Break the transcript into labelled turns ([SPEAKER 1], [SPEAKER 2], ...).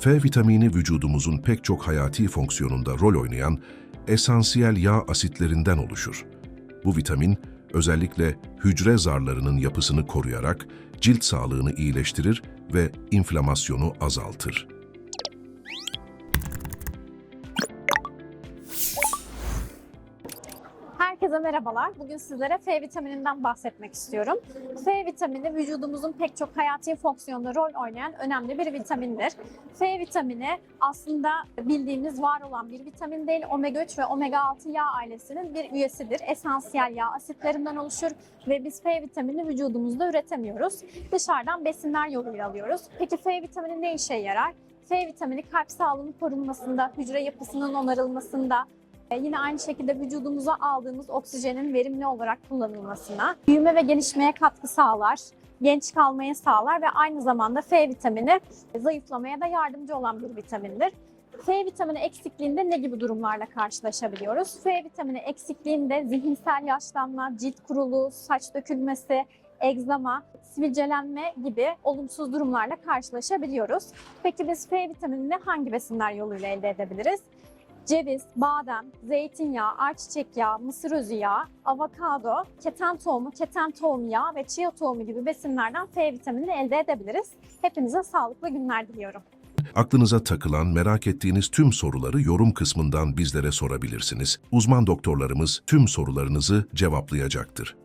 [SPEAKER 1] F vitamini vücudumuzun pek çok hayati fonksiyonunda rol oynayan esansiyel yağ asitlerinden oluşur. Bu vitamin özellikle hücre zarlarının yapısını koruyarak cilt sağlığını iyileştirir ve inflamasyonu azaltır.
[SPEAKER 2] Herkese merhabalar. Bugün sizlere F vitamininden bahsetmek istiyorum. F vitamini vücudumuzun pek çok hayati fonksiyonda rol oynayan önemli bir vitamindir. F vitamini aslında bildiğimiz var olan bir vitamin değil, omega 3 ve omega 6 yağ ailesinin bir üyesidir. Esansiyel yağ asitlerinden oluşur ve biz F vitamini vücudumuzda üretemiyoruz. Dışarıdan besinler yoluyla alıyoruz. Peki F vitamini ne işe yarar? F vitamini kalp sağlığının korunmasında, hücre yapısının onarılmasında, Yine aynı şekilde vücudumuza aldığımız oksijenin verimli olarak kullanılmasına, büyüme ve gelişmeye katkı sağlar, genç kalmaya sağlar ve aynı zamanda F vitamini zayıflamaya da yardımcı olan bir vitamindir. F vitamini eksikliğinde ne gibi durumlarla karşılaşabiliyoruz? F vitamini eksikliğinde zihinsel yaşlanma, cilt kuruluğu, saç dökülmesi, egzama, sivilcelenme gibi olumsuz durumlarla karşılaşabiliyoruz. Peki biz F vitaminini hangi besinler yoluyla elde edebiliriz? Ceviz, badem, zeytinyağı, ayçiçek yağı, mısır özü yağı, avokado, keten tohumu, keten tohum yağı ve chia tohumu gibi besinlerden F vitaminini elde edebiliriz. Hepinize sağlıklı günler diliyorum.
[SPEAKER 1] Aklınıza takılan, merak ettiğiniz tüm soruları yorum kısmından bizlere sorabilirsiniz. Uzman doktorlarımız tüm sorularınızı cevaplayacaktır.